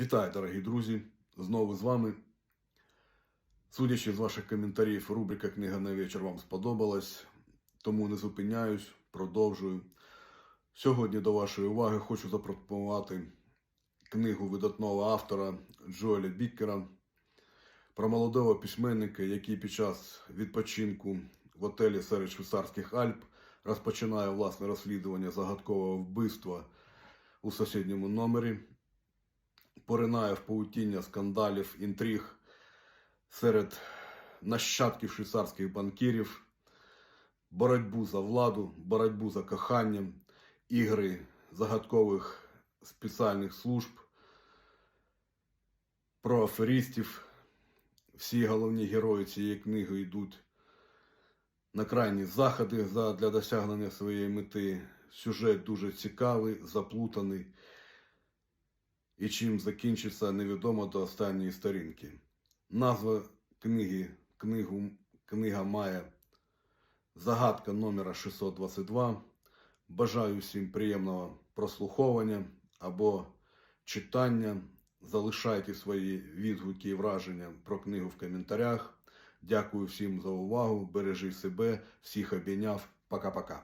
Вітаю, дорогі друзі! Знову з вами. Судячи з ваших коментарів, рубрика Книга на вечір вам сподобалась, тому не зупиняюсь, продовжую. Сьогодні до вашої уваги хочу запропонувати книгу видатного автора Джоеля Біккера про молодого письменника, який під час відпочинку в отелі серед швейцарських Альп розпочинає власне розслідування загадкового вбивства у сусідньому номері поринає в паутіння скандалів, інтриг серед нащадків швейцарських банкірів, боротьбу за владу, боротьбу за коханням, ігри загадкових спеціальних служб, про аферистів. Всі головні герої цієї книги йдуть на крайні заходи для досягнення своєї мети. Сюжет дуже цікавий, заплутаний і чим закінчиться невідомо до останньої сторінки. Назва книги книгу, книга має загадка номера 622. Бажаю всім приємного прослуховування або читання. Залишайте свої відгуки і враження про книгу в коментарях. Дякую всім за увагу. Бережи себе, всіх обійняв. Пока-пока.